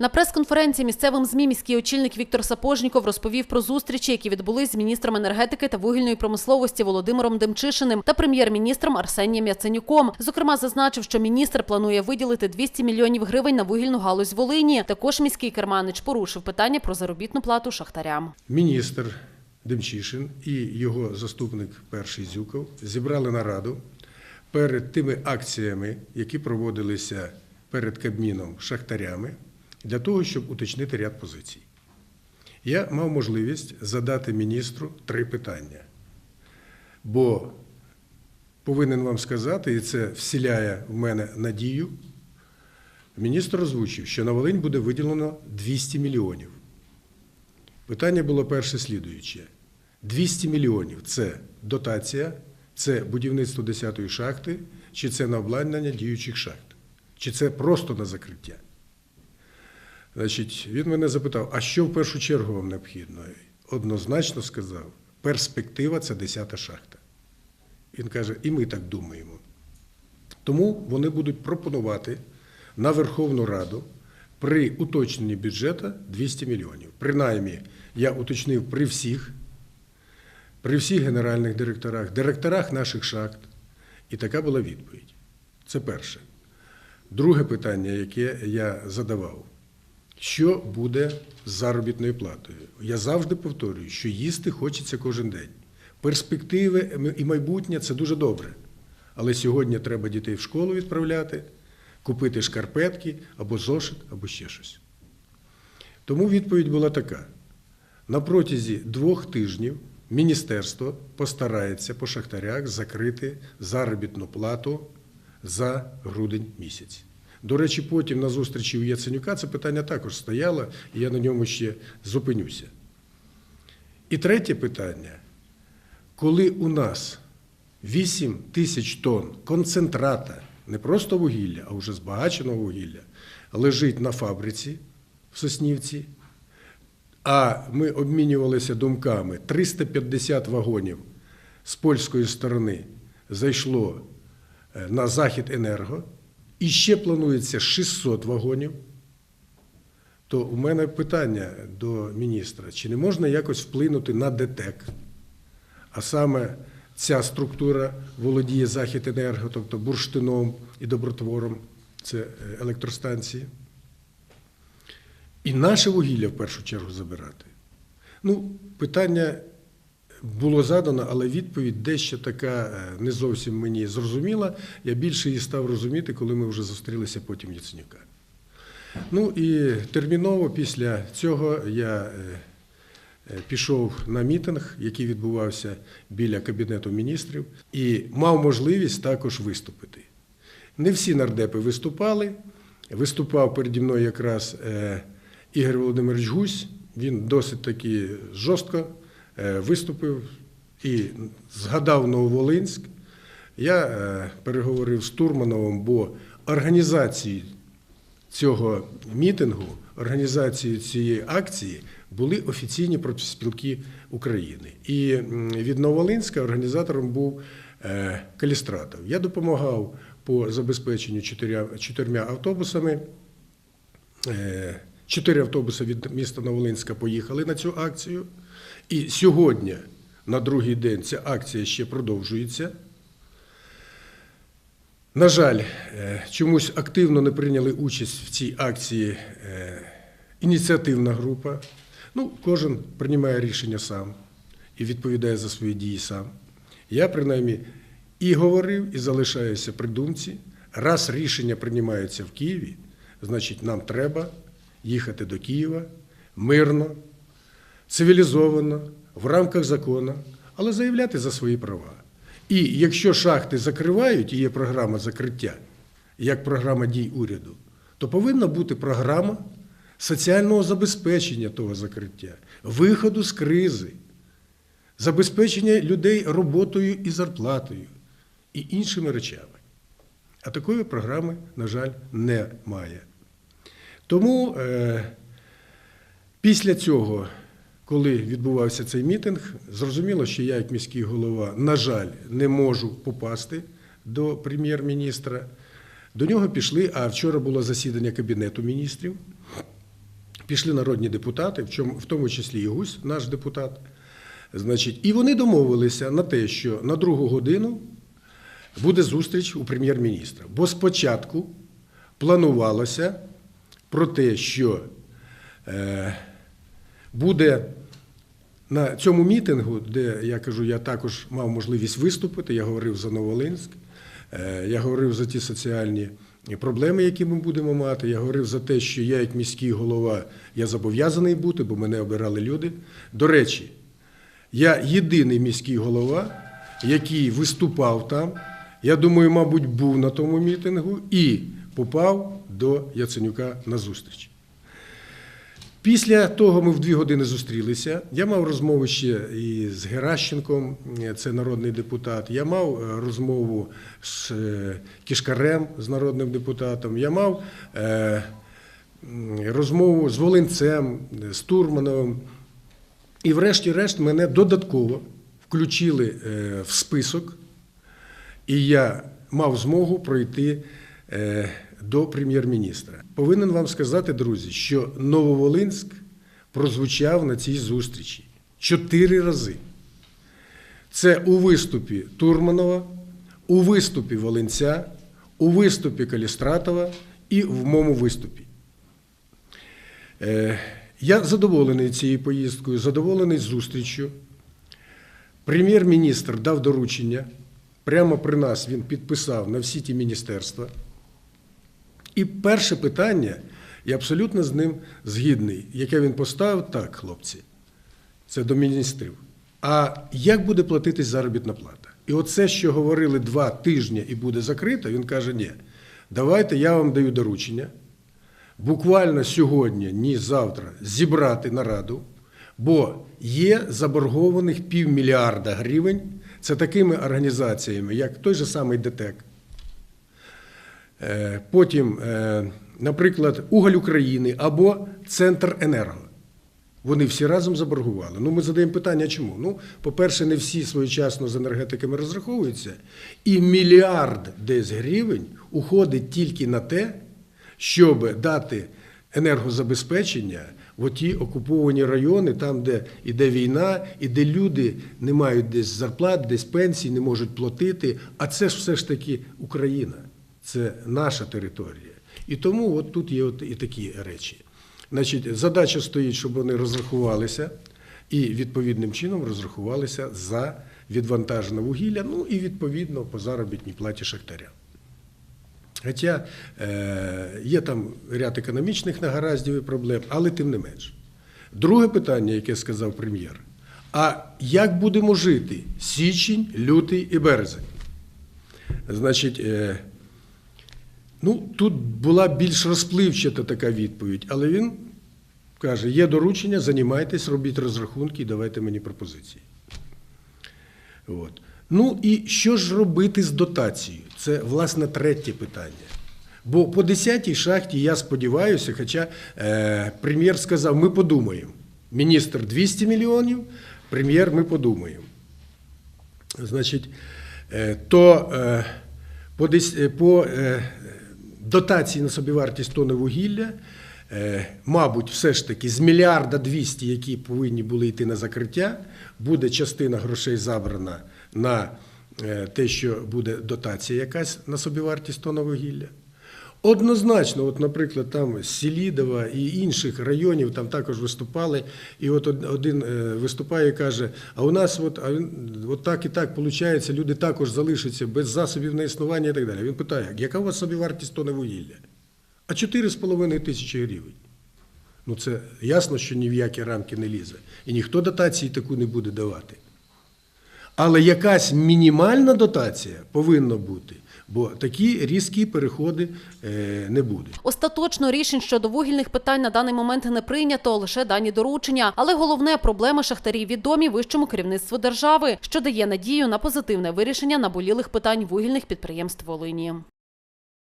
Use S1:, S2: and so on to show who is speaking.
S1: На прес-конференції місцевим ЗМІ міський очільник Віктор Сапожніков розповів про зустрічі, які відбулись з міністром енергетики та вугільної промисловості Володимиром Демчишиним та прем'єр-міністром Арсенієм Яценюком. Зокрема, зазначив, що міністр планує виділити 200 мільйонів гривень на вугільну галузь Волині. Також міський керманич порушив питання про заробітну плату шахтарям.
S2: Міністр Демчишин і його заступник перший Зюков зібрали нараду перед тими акціями, які проводилися перед Кабміном шахтарями, для того, щоб уточнити ряд позицій. Я мав можливість задати міністру три питання. Бо повинен вам сказати, і це вселяє в мене надію. Міністр озвучив, що на Волинь буде виділено 200 мільйонів. Питання було перше слідуюче. 200 мільйонів це дотація, це будівництво 10-ї шахти, чи це на обладнання діючих шахт, чи це просто на закриття. Значить, він мене запитав, а що в першу чергу вам необхідно? Однозначно сказав, перспектива це 10-та шахта. Він каже, і ми так думаємо. Тому вони будуть пропонувати на Верховну Раду при уточненні бюджету 200 мільйонів. Принаймні, я уточнив при всіх, при всіх генеральних директорах, директорах наших шахт. І така була відповідь. Це перше. Друге питання, яке я задавав. Що буде з заробітною платою? Я завжди повторюю, що їсти хочеться кожен день. Перспективи і майбутнє це дуже добре. Але сьогодні треба дітей в школу відправляти, купити шкарпетки або зошит, або ще щось. Тому відповідь була така: на протязі двох тижнів міністерство постарається по шахтарях закрити заробітну плату за грудень місяць. До речі, потім на зустрічі у Яценюка це питання також стояло, і я на ньому ще зупинюся. І третє питання: коли у нас 8 тисяч тонн концентрата, не просто вугілля, а вже збагаченого вугілля, лежить на фабриці в Соснівці, а ми обмінювалися думками, 350 вагонів з польської сторони зайшло е, на Захід Енерго, і ще планується 600 вагонів. То у мене питання до міністра: чи не можна якось вплинути на ДТЕК? А саме ця структура володіє Західенерго, тобто бурштином і добротвором, це е, електростанції. І наше вугілля в першу чергу забирати. Ну, питання було задано, але відповідь дещо така е, не зовсім мені зрозуміла. Я більше її став розуміти, коли ми вже зустрілися потім Яценюка. Ну і терміново після цього я е, е, пішов на мітинг, який відбувався біля Кабінету міністрів, і мав можливість також виступити. Не всі нардепи виступали. Виступав переді мною якраз Ігор Володимирович Гусь. Він досить таки жорстко виступив і згадав Нововолинськ. Я е, переговорив з Турмановим, бо організації цього мітингу, організації цієї акції були офіційні профспілки України. І від Нововолинська організатором був е, Калістратов. Я допомагав по забезпеченню чотирма автобусами. Е, Чотири автобуси від міста Новолинська поїхали на цю акцію. І сьогодні, на другий день, ця акція ще продовжується. На жаль, е, чомусь активно не прийняли участь в цій акції е, ініціативна група. Ну, кожен приймає рішення сам і відповідає за свої дії сам. Я, принаймні, і говорив, і залишаюся при думці. Раз рішення приймаються в Києві, значить, нам треба їхати до Києва мирно, цивілізовано, в рамках закону, але заявляти за свої права. І якщо шахти закривають, і є програма закриття, як програма дій уряду, то повинна бути програма соціального забезпечення того закриття, виходу з кризи, забезпечення людей роботою і зарплатою і іншими речами. А такої програми, на жаль, немає. Тому е, після цього, коли відбувався цей мітинг, зрозуміло, що я, як міський голова, на жаль, не можу попасти до прем'єр-міністра. До нього пішли, а вчора було засідання Кабінету міністрів. пішли народні депутати, в, тому числі і Гусь, наш депутат. Значить, і вони домовилися на те, що на другу годину буде зустріч у прем'єр-міністра. Бо спочатку планувалося про те, що е, буде на цьому мітингу, де я кажу, я також мав можливість виступити, я говорив за Новолинськ, е, я говорив за ті соціальні проблеми, які ми будемо мати. Я говорив за те, що я, як міський голова, я зобов'язаний бути, бо мене обирали люди. До речі, я єдиний міський голова, який виступав там. Я думаю, мабуть, був на тому мітингу і попав до Яценюка на зустріч. Після того ми в дві години зустрілися. Я мав розмову ще і з Геращенком, це народний депутат. Я мав е, розмову з е, Кішкарем, з народним депутатом. Я мав е, розмову з Волинцем, з Турмановим. І врешті-решт мене додатково включили в список, і я мав змогу пройти до прем'єр-міністра. Повинен вам сказати, друзі, що Нововолинськ прозвучав на цій зустрічі чотири рази. Це у виступі Турманова, у виступі Волинця, у виступі Калістратова і в моєму виступі. Е, Я задоволений цією поїздкою, задоволений зустріччю. Прем'єр-міністр дав доручення. Прямо при нас він підписав на всі ті міністерства. І перше питання, я абсолютно з ним згідний, яке він поставив, так, хлопці, це до міністрів. А як буде платитись заробітна плата? І оце, що говорили два тижні і буде закрито, він каже: ні, давайте я вам даю доручення буквально сьогодні, ні завтра, зібрати нараду, бо є заборгованих півмільярда гривень. Це такими організаціями, як той же самий ДТЕК. Е, Потім, е, наприклад, Уголь України або Центр Енерго. Вони всі разом заборгували. Ну, ми задаємо питання, чому? Ну, по-перше, не всі своєчасно з енергетиками розраховуються, і мільярд десь гривень уходить тільки на те, щоб дати енергозабезпечення в ті окуповані райони, там, де іде війна, і де люди не мають десь зарплат, десь пенсій, не можуть платити. А це ж все ж таки Україна, це наша територія. І тому от тут є от і такі речі. Значить, задача стоїть, щоб вони розрахувалися і відповідним чином розрахувалися за відвантажене вугілля, ну і відповідно по заробітній платі шахтаря. Хоча е, є там ряд економічних негараздів і проблем, але тим не менш. Друге питання, яке сказав прем'єр: а як будемо жити січень, лютий і березень? Значить, е, ну, тут була більш розпливчата така відповідь, але він каже: є доручення, займайтесь, робіть розрахунки і давайте мені пропозиції. От. Ну і що ж робити з дотацією? Це, власне, третє питання. Бо по 10-й шахті я сподіваюся, хоча е, прем'єр сказав, ми подумаємо. Міністр 200 мільйонів, прем'єр ми подумаємо. Значить, е, то е, по, е, по е, дотації на собівартість тони вугілля, е, мабуть, все ж таки з мільярда 200, які повинні були йти на закриття, буде частина грошей забрана на е, те, що буде дотація якась на собівартість тонни вугілля. Однозначно, от, наприклад, там з Селідова і інших районів там також виступали. І от один е, виступає і каже: а у нас от, от так і так виходить, люди також залишаться без засобів на існування і так далі. Він питає, яка у вас собівартість тони вугілля? А 4,5 тисячі гривень. Ну це ясно, що ні в які рамки не лізе. І ніхто дотації таку не буде давати. Але якась мінімальна дотація повинна бути, бо такі різкі переходи е, не буде.
S1: Остаточно рішень щодо вугільних питань на даний момент не прийнято, лише дані доручення. Але головне проблеми шахтарів відомі вищому керівництву держави, що дає надію на позитивне вирішення наболілих питань вугільних підприємств Волині.